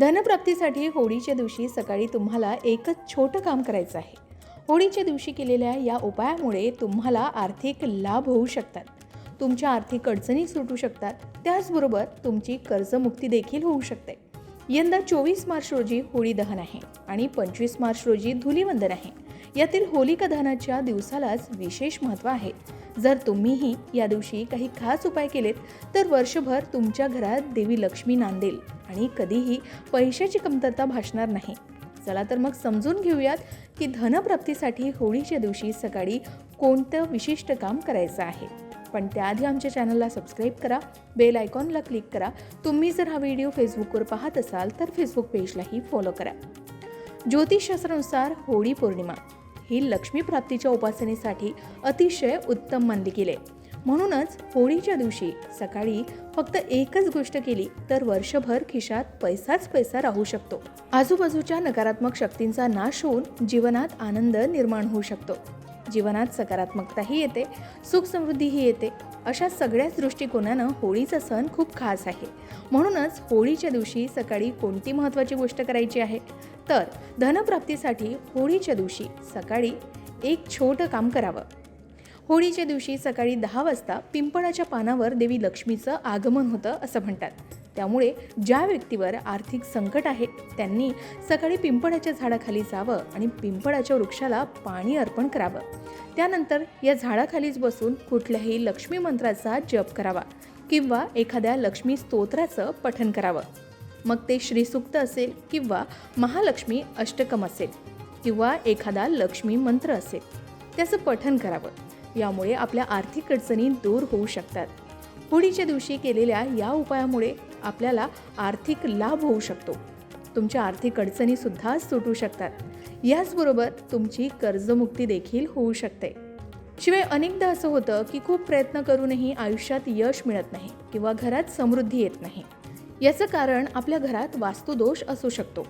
धनप्राप्तीसाठी होळीच्या दिवशी सकाळी तुम्हाला एकच छोटं काम करायचं आहे. होळीच्या दिवशी केलेल्या या उपायामुळे तुम्हाला आर्थिक लाभ होऊ शकतात. तुमच्या आर्थिक अडचणी सुटू शकतात. त्याचबरोबर तुमची कर्जमुक्ती देखील होऊ शकते. यंदा चोवीस मार्च रोजी होळी दहन आहे आणि पंचवीस मार्च रोजी धुलीवंदन आहे. यातील होलिका दहनाच्या दिवसालाच विशेष महत्त्व आहे. जर तुम्हीही या दिवशी काही खास उपाय केलेत तर वर्षभर तुमच्या घरात देवी लक्ष्मी नांदेल आणि कधीही पैशाची कमतरता भासणार नाही. चला तर मग समजून घेऊयात की धनप्राप्तीसाठी होळीच्या दिवशी सकाळी कोणतं विशिष्ट काम करायचं आहे. पण त्याआधी आमच्या चॅनलला सबस्क्राईब करा बेल आयकॉनला क्लिक करा. तुम्ही जर हा व्हिडिओ फेसबुकवर पाहत असाल तर फेसबुक पेजलाही फॉलो करा. ज्योतिषशास्त्रानुसार होळी पौर्णिमा. ही लक्ष्मी प्राप्तीच्या उपासनेसाठी अतिशय उत्तम मानली गेले म्हणूनच होळीच्या दिवशी सकाळी फक्त एकच गोष्ट केली तर वर्षभर खिशात पैसाच पैसा राहू शकतो. आजूबाजूच्या नकारात्मक शक्तींचा नाश होऊन जीवनात आनंद निर्माण होऊ शकतो. जीवनात सकारात्मकताही येते सुख समृद्धीही येते. अशा सगळ्याच दृष्टिकोनानं होळीचा सण खूप खास आहे. म्हणूनच होळीच्या दिवशी सकाळी कोणती महत्त्वाची गोष्ट करायची आहे? तर धनप्राप्तीसाठी होळीच्या दिवशी सकाळी एक छोटं काम करावं. होळीच्या दिवशी सकाळी दहा वाजता पिंपळाच्या पानावर देवी लक्ष्मीचं आगमन होतं असं म्हणतात. त्यामुळे ज्या व्यक्तीवर आर्थिक संकट आहे त्यांनी सकाळी पिंपळाच्या झाडाखाली जावं आणि पिंपळाच्या वृक्षाला पाणी अर्पण करावं. त्यानंतर या झाडाखालीच बसून कुठल्याही लक्ष्मी मंत्राचा जप करावा किंवा एखाद्या लक्ष्मी स्तोत्राचं पठन करावं. मग ते श्रीसुक्त असेल किंवा महालक्ष्मी अष्टकम असेल किंवा एखादा लक्ष्मी मंत्र असेल त्याचं पठन करावं. यामुळे आपल्या आर्थिक अडचणी दूर होऊ शकतात. होळीच्या दिवशी केलेल्या या उपायामुळे आपल्याला आर्थिक लाभ होऊ शकतो. तुमच्या आर्थिक अडचणीसुद्धा सुटू शकतात. याचबरोबर तुमची कर्जमुक्ती देखील होऊ शकते. शिवाय अनेकदा असं होतं की खूप प्रयत्न करूनही आयुष्यात यश मिळत नाही किंवा घरात समृद्धी येत नाही. याचं कारण आपल्या घरात वास्तुदोष असू शकतो.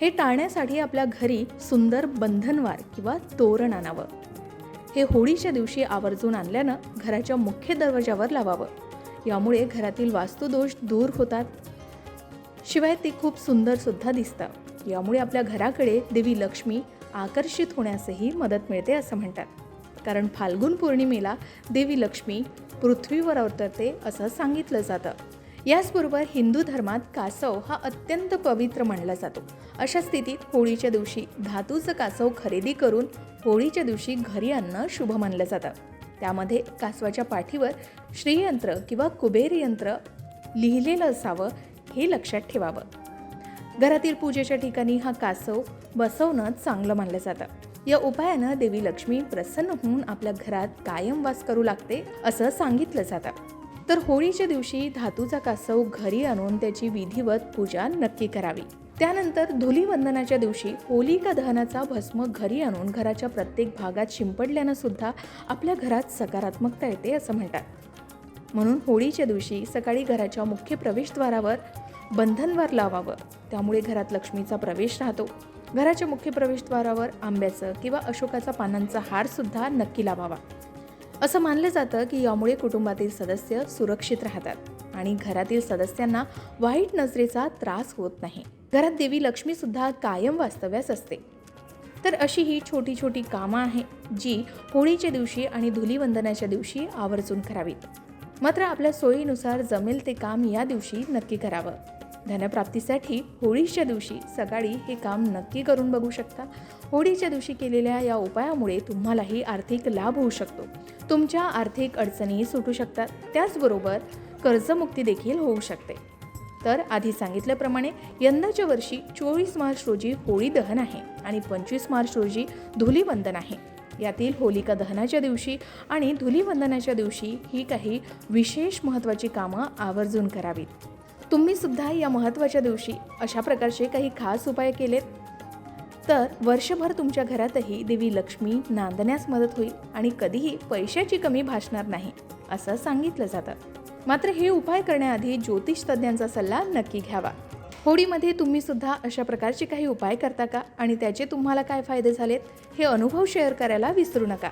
हे टाळण्यासाठी आपल्या घरी सुंदर बंधनवार किंवा तोरण आणावं. हे होळीच्या दिवशी आवर्जून आणल्यानं घराच्या मुख्य दरवाजावर लावावं. यामुळे घरातील वास्तुदोष दूर होतात. शिवाय ते खूप सुंदर सुद्धा दिसतं. यामुळे आपल्या घराकडे देवी लक्ष्मी आकर्षित होण्यासही मदत मिळते असं म्हणतात. कारण फाल्गुन पौर्णिमेला देवी लक्ष्मी पृथ्वीवर अवतरते असं सांगितलं जातं. याचबरोबर हिंदू धर्मात कासव हा अत्यंत पवित्र मानला जातो. अशा स्थितीत होळीच्या दिवशी धातूचं कासव खरेदी करून होळीच्या दिवशी घरी आणणं शुभ मानलं जातं. त्यामध्ये कासवाच्या पाठीवर श्रीयंत्र किंवा कुबेर यंत्र लिहिलेलं असावं हे लक्षात ठेवावं. घरातील पूजेच्या ठिकाणी हा कासव बसवणं चांगलं मानलं जातं. या उपायानं देवी लक्ष्मी प्रसन्न होऊन आपल्या घरात कायम वास करू लागते असं सांगितलं जातं. तर होळीच्या दिवशी धातूचा कासव घरी आणून त्याची विधिवत पूजा नक्की करावी. त्यानंतर धुलीवंदनाच्या दिवशी होलिका दहनाचा भस्म घरी आणून घराच्या प्रत्येक भागात शिंपडल्यानं सुद्धा आपल्या घरात सकारात्मकता येते असं म्हणतात. म्हणून होळीच्या दिवशी सकाळी घराच्या मुख्य प्रवेशद्वारावर बंधनवार लावावं. त्यामुळे घरात लक्ष्मीचा प्रवेश राहतो. घराच्या मुख्य प्रवेशद्वारावर आंब्याचं किंवा अशोकाचा पानांचा हारसुद्धा नक्की लावावा. असं मानलं जातं की यामुळे कुटुंबातील सदस्य सुरक्षित राहतात. आणि घरातील सदस्यांना वाईट नजरेचा त्रास होत नाही. घरात देवी लक्ष्मी सुद्धा कायम वास्तव्यास असते. तर अशी ही छोटी छोटी कामं आहे जी होळीच्या दिवशी आणि धुलीवंदनाच्या दिवशी आवर्जून करावीत. मात्र आपल्या सोयीनुसार जमेल ते काम या दिवशी नक्की करावं. धनप्राप्तीसाठी होळीच्या दिवशी सकाळी हे काम नक्की करून बघू शकता. होळीच्या दिवशी केलेल्या या उपायामुळे तुम्हालाही आर्थिक लाभ होऊ शकतो. तुमच्या आर्थिक अडचणी सुटू शकतात. त्याचबरोबर कर्जमुक्ती देखील होऊ शकते. तर आधी सांगितल्याप्रमाणे यंदाच्या वर्षी चोवीस मार्च रोजी होळी दहन आहे आणि पंचवीस मार्च रोजी धुलीवंदन आहे. यातील होलिका दहनाच्या दिवशी आणि धुलीवंदनाच्या दिवशी ही काही विशेष महत्त्वाची कामं आवर्जून करावीत. तुम्ही सुद्धा या महत्त्वाच्या दिवशी अशा प्रकारचे काही खास उपाय केलेत? तर वर्षभर तुमच्या घरातही देवी लक्ष्मी नांदण्यास मदत होईल आणि कधीही पैशाची कमी भासणार नाही असं सांगितलं जातं. मात्र हे उपाय करण्याआधी ज्योतिष तज्ज्ञांचा सल्ला नक्की घ्यावा. होडीमध्ये तुम्ही सुद्धा अशा प्रकारचे काही उपाय करता का? आणि त्याचे तुम्हाला काय फायदे झालेत? हे अनुभव शेअर करायला विसरू नका.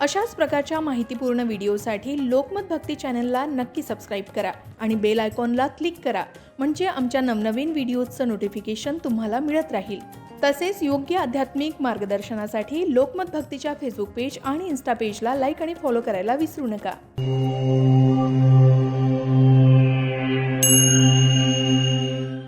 अशाच प्रकारच्या माहितीपूर्ण व्हिडिओसाठी लोकमत भक्ती चॅनलला नक्की सबस्क्राईब करा आणि बेल आयकॉनला क्लिक करा म्हणजे आमच्या नवनवीन व्हिडिओजचं नोटिफिकेशन तुम्हाला मिळत राहील. तसेच योग्य आध्यात्मिक मार्गदर्शनासाठी लोकमत भक्तीच्या फेसबुक पेज आणि इन्स्टा पेजला लाईक आणि फॉलो करायला विसरू नका.